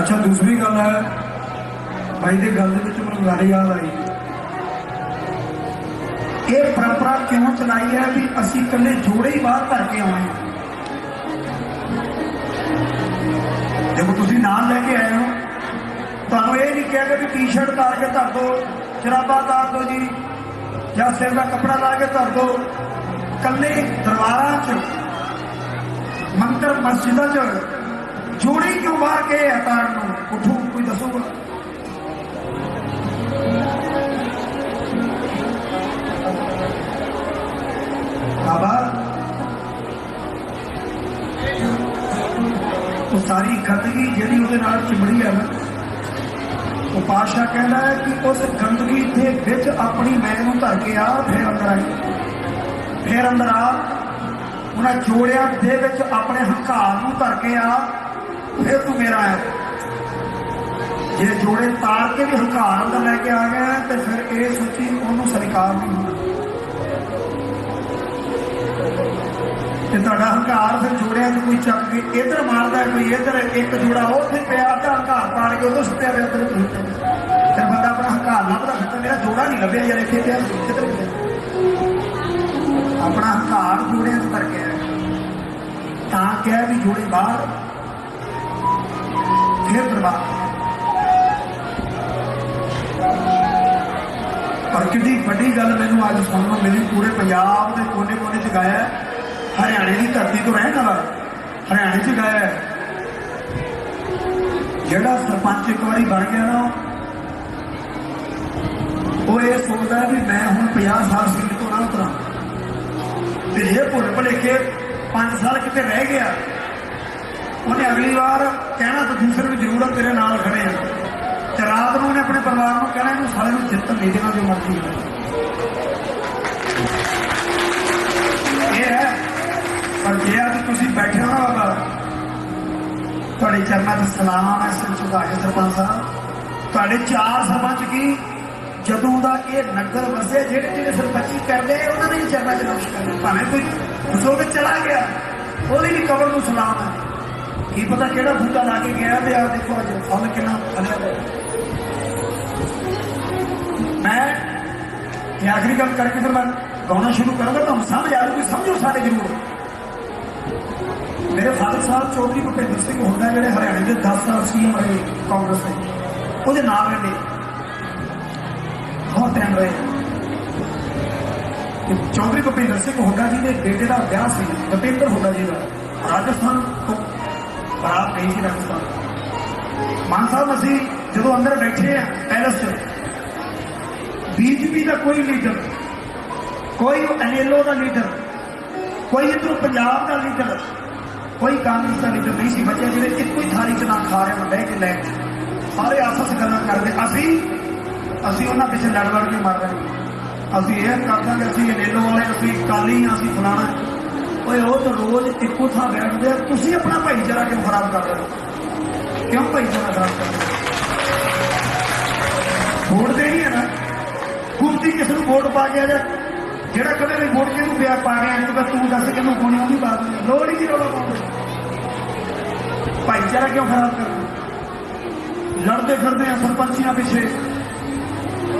ਅੱਛਾ, ਦੂਸਰੀ ਗੱਲ ਹੈ, ਭਾਈ ਦੀ ਗੱਲ ਦੇ ਵਿੱਚ ਮੈਨੂੰ ਗੱਲ ਯਾਦ ਆਈ। ਇਹ ਪਰੰਪਰਾ ਕਿਉਂ ਚਲਾਈ ਹੈ ਵੀ ਅਸੀਂ ਇਕੱਲੇ ਜੋੜੇ ਹੀ ਬਾਹਰ ਧਰ ਕੇ ਆਉਣੇ ਦੇਖੋ, ਤੁਸੀਂ ਨਾਲ ਲੈ ਕੇ ਆਏ ਹੋ। ਤੁਹਾਨੂੰ ਇਹ ਨਹੀਂ ਕਿਹਾ ਕਿ ਵੀ ਟੀ-ਸ਼ਰਟ ਤਾਰ ਕੇ ਧਰ ਦੋ, ਜਰਾਬਾ ਤਾਰ ਦੋ ਜੀ, ਜਾਂ ਸਿਰ ਦਾ ਕੱਪੜਾ ਲਾ ਕੇ ਧਰ ਦੋ। ਕੱਲੇ ਦਰਬਾਰਾਂ 'ਚ, ਮੰਦਰ, ਮਸਜਿਦਾਂ 'ਚ ਜੋੜੀ ਕਿਉਂ ਮਾਰ ਕੇ ਹਤਾਰ ਨੂੰ? ਉਠੋ ਕੋਈ ਦੱਸੂਗਾ? ਬਾਬਾ, ਉਹ ਸਾਰੀ ਗੰਦਗੀ ਜਿਹੜੀ ਉਹਦੇ ਨਾਲ ਚਿਮੜੀ ਹੈ ਨਾ, ਉਹ ਪਾਸ਼ਾ ਕਹਿੰਦਾ ਹੈ ਕਿ ਉਸ ਗੰਦਗੀ ਦੇ ਵਿੱਚ ਆਪਣੀ ਮੈਂ ਨੂੰ ਧਰ ਕੇ ਆ, ਫਿਰ ਅੰਦਰ ਆਈ। ਫਿਰ ਅੰਦਰ ਆ, ਉਹਨਾਂ ਜੋੜਿਆਂ ਦੇ ਵਿੱਚ ਆਪਣੇ ਹੰਕਾਰ ਨੂੰ ਧਰ ਕੇ ਆ ਫਿਰ ਤੂੰ ਮੇਰਾ ਹੈ? ਜੇ ਜੋੜੇ ਤਾਰ ਕੇ ਵੀ ਹੰਕਾਰ ਅੰਦਰ ਲੈ ਕੇ ਆ ਗਿਆ ਤੇ ਫਿਰ ਇਹ ਸੋਚੀ ਉਹਨੂੰ ਸਵੀਕਾਰ ਨਹੀਂ ਹੋਣਾ ਤੇ ਤੁਹਾਡਾ ਹੰਕਾਰ ਫਿਰ ਜੋੜਿਆਂ ਨੂੰ ਕੋਈ ਚੱਕ ਕੇ ਇੱਧਰ ਮਾਰਦਾ, ਕੋਈ ਇੱਧਰ ਇੱਕ ਜੋੜਾ ਉੱਥੇ ਪਿਆ ਤਾਂ ਹੰਕਾਰ ਪਾੜ ਕੇ ਉਦੋਂ ਸੁੱਟਿਆ ਪਿਆ ਉੱਧਰ ਫਿਰ ਬੰਦਾ ਆਪਣਾ ਹੰਕਾਰ ਲੱਭਦਾ ਫਿਰ ਮੇਰਾ ਜੋੜਾ ਨਹੀਂ ਲੱਭਿਆ ਯਾਰ, ਇੱਥੇ ਪਿਆ ਕਿੱਧਰ ਗਿਆ ਆਪਣਾ ਹੰਕਾਰ ਜੋੜਿਆਂ 'ਚ ਕਰ ਗਿਆ ਤਾਂ ਕਿਹਾ ਵੀ ਜੋੜੇ ਬਾਹਰ ਫਿਰ ਪਰ ਕਿੰਨੀ ਵੱਡੀ ਗੱਲ ਮੈਨੂੰ ਅੱਜ ਸੁਣਨ ਨੂੰ ਮਿਲੀ, ਪੂਰੇ ਪੰਜਾਬ ਦੇ ਕੋਨੇ-ਕੋਨੇ 'ਚ ਗਾਇਆ ਹਰਿਆਣੇ ਦੀ ਧਰਤੀ ਤੋਂ ਰਹਿਣ ਵਾਲਾ। ਹਰਿਆਣੇ 'ਚ ਗਾਇਆ ਜਿਹੜਾ ਸਰਪੰਚ ਇੱਕ ਵਾਰੀ ਬਣ ਗਿਆ ਨਾ, ਉਹ ਇਹ ਸੋਚਦਾ ਵੀ ਮੈਂ ਹੁਣ 50 ਸਾਲ ਸੀਟ ਤੋਂ ਨਾ ਉਤਰਾਂ ਤੇ ਇਹ ਭੁੱਲ ਭੁਲੇਖੇ 5 ਸਾਲ ਕਿਤੇ ਰਹਿ ਗਿਆ ਉਹਨੇ ਅਗਲੀ ਵਾਰ ਕਹਿਣਾ ਤਾਂ ਦੂਸਰੇ ਨੂੰ ਜ਼ਰੂਰ ਆ, ਤੇਰੇ ਨਾਲ ਖੜੇ ਆ। ਤੇ ਰਾਤ ਨੂੰ ਉਹਨੇ ਆਪਣੇ ਪਰਿਵਾਰ ਨੂੰ ਕਹਿਣਾ ਇਹਨੂੰ ਸਾਲੇ ਨੂੰ ਜਿੱਤ ਨਹੀਂ ਦੇਣਾ ਜੋ ਮਰਜ਼ੀ ਇਹ ਹੈ ਪਰ ਜੇ ਅੱਜ ਤੁਸੀਂ ਬੈਠੇ ਹੋ ਨਾ ਬਾਬਾ ਤੁਹਾਡੇ ਚਰਨਾਂ 'ਚ ਸਲਾਮ ਹੈ ਸਿਰ ਝੁਕਾ ਕੇ ਸਰਪੰਚ ਸਾਹਿਬ ਤੁਹਾਡੇ ਚਾਰ ਸਰਪੰਚ ਕੀ ਜਦੋਂ ਦਾ ਇਹ ਨਗਰ ਵਸੇ ਜਿਹੜੇ ਜਿਹੜੇ ਸਰਪੰਚੀ ਕਰਦੇ ਆ, ਉਹਨਾਂ ਨੇ ਵੀ ਚਰਨਾਂ 'ਚ ਨਮਸਕਾਰ ਭਾਵੇਂ ਕੋਈ ਬਜ਼ੁਰਗ ਚਲਾ ਗਿਆ ਉਹਦੀ ਵੀ ਕਬਰ ਨੂੰ ਸਲਾਮ ਹੈ। ਕੀ ਪਤਾ ਕਿਹੜਾ ਬੂਟਾ ਲਾ ਕੇ ਗਿਆ ਤੇ ਆ ਦੇਖੋ ਅੱਜ ਫਲ ਕਿੰਨਾ ਫਲਿਆ ਹੋਇਆ ਮੈਂ ਇਹ ਆਖਰੀ ਗੱਲ ਕਰਕੇ ਫਿਰ ਮੈਂ ਗਾਉਣਾ ਸ਼ੁਰੂ ਕਰਾਂਗਾ ਤੁਹਾਨੂੰ ਸਮਝ ਆ ਜੂਗੀ ਸਮਝੋ ਸਾਰੇ ਜ਼ਰੂਰ ਮੇਰੇ ਫਾਦਰ ਸਾਹਿਬ ਚੌਧਰੀ ਭੁਪਿੰਦਰ ਸਿੰਘ ਹੁੰਦਾ ਜਿਹੜੇ ਹਰਿਆਣੇ ਦੇ 10 ਸਾਲ ਸੀਐਮ ਰਹੇ ਕਾਂਗਰਸ ਦੇ ਉਹਦੇ ਨਾਲ ਰਹਿੰਦੇ ਬਹੁਤ ਟਾਈਮ ਰਹੇ ਤੇ ਚੌਧਰੀ ਭੁਪਿੰਦਰ ਸਿੰਘ ਹੁੱਡਾ ਜੀ ਦੇ ਬੇਟੇ ਦਾ ਵਿਆਹ ਸੀ ਭੁਪਿੰਦਰ ਹੁੱਡਾ ਜੀ ਦਾ ਰਾਜਸਥਾਨ ਤੋਂ ਬਰਾਤ ਗਈ ਸੀ ਰਾਜਸਥਾਨ ਮਾਨ ਸਾਹਿਬ, ਅਸੀਂ ਜਦੋਂ ਅੰਦਰ ਬੈਠੇ ਆ ਪੈਲਸ 'ਚ, ਬੀਜੇਪੀ ਦਾ ਕੋਈ ਲੀਡਰ, ਕੋਈ ਐਨਐਲਓ ਦਾ ਲੀਡਰ, ਕੋਈ ਇੱਧਰੋਂ ਪੰਜਾਬ ਦਾ ਲੀਡਰ, ਕੋਈ ਕਾਂਗਰਸ ਦਾ ਲੀਡਰ ਨਹੀਂ ਸੀ ਬਚਿਆ ਜਿਹੜੇ ਇੱਕੋ ਹੀ ਥਾਲੀ 'ਚ ਨਾ ਖਾ ਰਹੇ ਹੁੰਦੇ ਕਿ ਲੈ ਸਾਰੇ ਆਪਸ ਗੱਲਾਂ ਕਰਦੇ, ਅਸੀਂ ਅਸੀਂ ਉਹਨਾਂ ਪਿੱਛੇ ਲੜ ਲੜ ਕੇ ਮਰ ਰਹੇ। ਅਸੀਂ ਇਹ ਕਰ ਦਾਂਗੇ ਅਸੀਂ ਐਨਐਲਓ ਵਾਲੇ, ਅਸੀਂ ਕਾਲੀ ਹਾਂ, ਅਸੀਂ ਫਲਾਣਾ। ਓਏ, ਉਹ ਤਾਂ ਰੋਜ਼ ਇੱਕੋ ਥਾਂ ਬੈਠਦੇ ਆ। ਤੁਸੀਂ ਆਪਣਾ ਭਾਈਚਾਰਾ ਕਿਉਂ ਖਰਾਬ ਕਰ ਰਹੇ ਹੋ? ਕਿਉਂ ਭਾਈਚਾਰਾ ਖਰਾਬ ਕਰ ਰਹੇ ਹੋ? ਵੋਟ ਦੇਣੀ ਹੈ ਨਾ? ਕੁਰਤੀ ਕਿਸ ਨੂੰ ਵੋਟ ਪਾ ਕੇ ਆ ਜਾ। ਜਿਹੜਾ ਕਦੇ ਵੀ ਵੋਟ ਕਿਹਨੂੰ ਪਿਆ ਪਾ ਗਿਆ ਕਿ ਤੂੰ ਦੱਸ ਕਿਹਨੂੰ ਕੋਣੀ ਉਹਦੀ ਬਾਤ ਨਹੀਂ ਲੋੜ ਹੀ ਨਹੀਂ ਰੋਲਾ ਪਾਉਂਦੇ ਭਾਈਚਾਰਾ ਕਿਉਂ ਖਰਾਬ ਕਰਦੇ ਲੜਦੇ ਫਿਰਦੇ ਆ ਸਰਪੰਚੀਆਂ ਪਿੱਛੇ।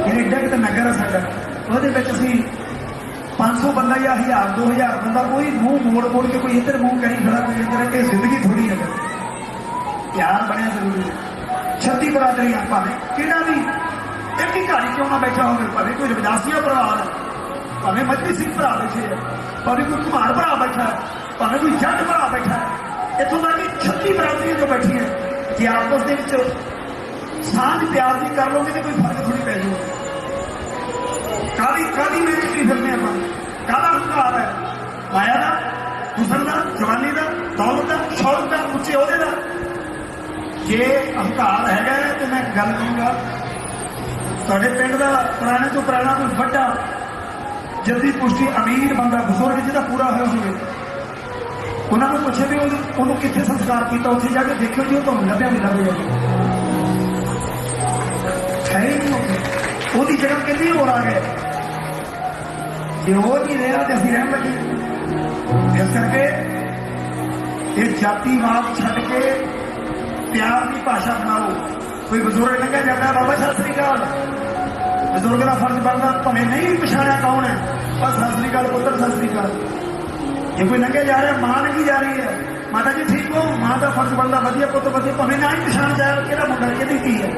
ਇਹ ਏਡਾ ਕਿਤੇ ਨਗਰ ਹੈ ਸਾਡਾ। ਉਹਦੇ ਵਿੱਚ ਅਸੀਂ 500 ਬੰਦਾ ਜਾਂ 1000 2000 ਬੰਦਾ ਕੋਈ ਮੂੰਹ ਮੋੜ ਮੋੜ ਕੇ ਕੋਈ ਇੱਧਰ ਮੂੰਹ ਕਰੀ ਖੜਾ ਕੋਈ ਇੱਧਰ ਕਿ ਜ਼ਿੰਦਗੀ ਥੋੜੀ ਹੈ ਪਿਆਰ ਬਣਿਆ ਜ਼ਰੂਰੀ ਹੈ। ਛੱਤੀ ਬਰਾਦਰੀਆਂ ਭਾਵੇਂ ਕਿਹੜਾ ਵੀ, ਇੱਕ ਹੀ ਘਰ ਕਿਉਂ ਨਾ ਬੈਠਾ ਹੋਵੇ, ਭਾਵੇਂ ਕੋਈ ਰਵਿਦਾਸੀਆ ਭਰਾ ਹੈ ਭਾਵੇਂ ਮੱਝੀ ਸਿੰਘ ਭਰਾ ਬੈਠੇ ਹੈ ਭਾਵੇਂ ਕੋਈ ਕੁਮਾਰ ਭਰਾ ਬੈਠਾ ਹੈ, ਭਾਵੇਂ ਕੋਈ ਜੱਟ ਭਰਾ ਬੈਠਾ ਹੈ, ਇੱਥੋਂ ਤੱਕ ਕਿ ਛੱਤੀ ਬਰਾਦਰੀਆਂ ਬੈਠੀ ਹੈ ਜੇ ਆਪਸ ਦੇ ਵਿੱਚ ਸਾਂਝ ਪਿਆਰ ਦੀ ਕਰ ਲਓਗੇ ਤੇ ਕੋਈ ਫ਼ਰਕ ਥੋੜੀ ਪੈ ਜਾਊਗਾ। ਕਾਦੀ ਕਾਦੀ ਵਿੱਚ ਕੀ ਫਿਰਦੇ? ਹੰਕਾਰ ਹੈਗਾ ਤੇ ਮੈਂ ਗੱਲ ਕरूंगा ਤੁਹਾਡੇ ਪਿੰਡ ਦਾ ਪੁਰਾਣੇ ਤੋਂ ਪੁਰਾਣਾ ਕੋਈ ਵੱਡਾ ਜਲਦੀ ਪੁਸ਼ਟੀ ਅਮੀਰ ਬੰਦਾ ਬਜ਼ੁਰਗ ਜਿਹਦਾ ਪੂਰਾ ਹੋਇਆ ਹੋਵੇ। ਉਹਨਾਂ ਨੂੰ ਪੁੱਛੇ ਵੀ ਉਹਨੂੰ ਕਿੱਥੇ ਸੰਸਕਾਰ ਕੀਤਾ, ਉੱਥੇ ਜਾ ਕੇ ਦੇਖਿਓ ਜੀ, ਉਹ ਤੁਹਾਨੂੰ ਲੱਭਿਆ ਨਹੀਂ ਲੱਭੇਗਾ ਹੈ ਉਹਦੀ ਜਗ੍ਹਾ ਕਿੰਨੀ ਹੋਰ ਆ ਗਏ। ਜੇ ਉਹ ਨਹੀਂ ਰਿਹਾ ਤੇ ਅਸੀਂ ਰਹਿਣ ਲੱਗੇ। ਇਸ ਕਰਕੇ ਇਹ ਜਾਤੀਵਾਦ ਛੱਡ ਕੇ ਪਿਆਰ ਦੀ ਭਾਸ਼ਾ ਬਣਾਓ। ਕੋਈ ਬਜ਼ੁਰਗ ਲੰਘਿਆ ਜਾਂਦਾ, ਬਾਬਾ ਸਤਿ ਸ੍ਰੀ ਅਕਾਲ। ਬਜ਼ੁਰਗ ਦਾ ਫਰਜ਼ ਬਣਦਾ, ਭਾਵੇਂ ਨਹੀਂ ਪਛਾਣਿਆ ਕੌਣ ਹੈ ਬਸ ਸਤਿ ਸ੍ਰੀ ਅਕਾਲ ਪੁੱਤਰ, ਸਤਿ ਸ੍ਰੀ ਅਕਾਲ। ਜੇ ਕੋਈ ਲੰਘਿਆ ਜਾ ਰਿਹਾ, ਮਾਂ ਲੰਘੀ ਜਾ ਰਹੀ ਹੈ। ਮਾਤਾ ਜੀ, ਠੀਕ ਹੋ? ਮਾਂ ਦਾ ਫਰਜ਼ ਬਣਦਾ, ਵਧੀਆ ਪੁੱਤ, ਵਧੀਆ। ਭਾਵੇਂ ਨਾ ਹੀ ਪਛਾਣ ਜਾਏ, ਕਿਹੜਾ ਮੁੰਡਾ ਕਿਹਦੀ ਧੀ ਹੈ?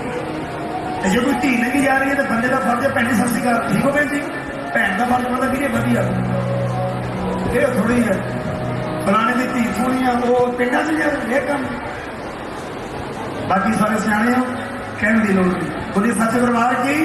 ਤੇ ਜੇ ਕੋਈ ਧੀ ਲੰਘੀ ਜਾ ਰਹੀ ਹੈ, ਤਾਂ ਬੰਦੇ ਦਾ ਫਰਜ਼ ਹੈ, ਭੈਣ ਜੀ, ਸਤਿ ਸ੍ਰੀ ਅਕਾਲ। ਠੀਕ ਹੋ ਭੈਣ ਜੀ? ਭੈਣ ਦਾ ਫਰਜ਼ ਬਣਦਾ, ਵੀਰੇ, ਵਧੀਆ। ਇਹ ਥੋੜੀ ਹੈ। ਫਲਾਣੇ ਦੀ ਧੀ ਸੋਹਣੀ ਆ, ਉਹ ਪਿੰਡਾਂ 'ਚ ਯਾਰ ਇਹ ਕੰਮ। ਬਾਕੀ ਸਾਰੇ ਸਿਆਣੇ ਹੋ ਕਹਿਣ ਦੀ ਲੋੜ ਨਹੀਂ। ਬੁੱਧੀ ਸੱਚ ਦਰਬਾਰ ਕੀ?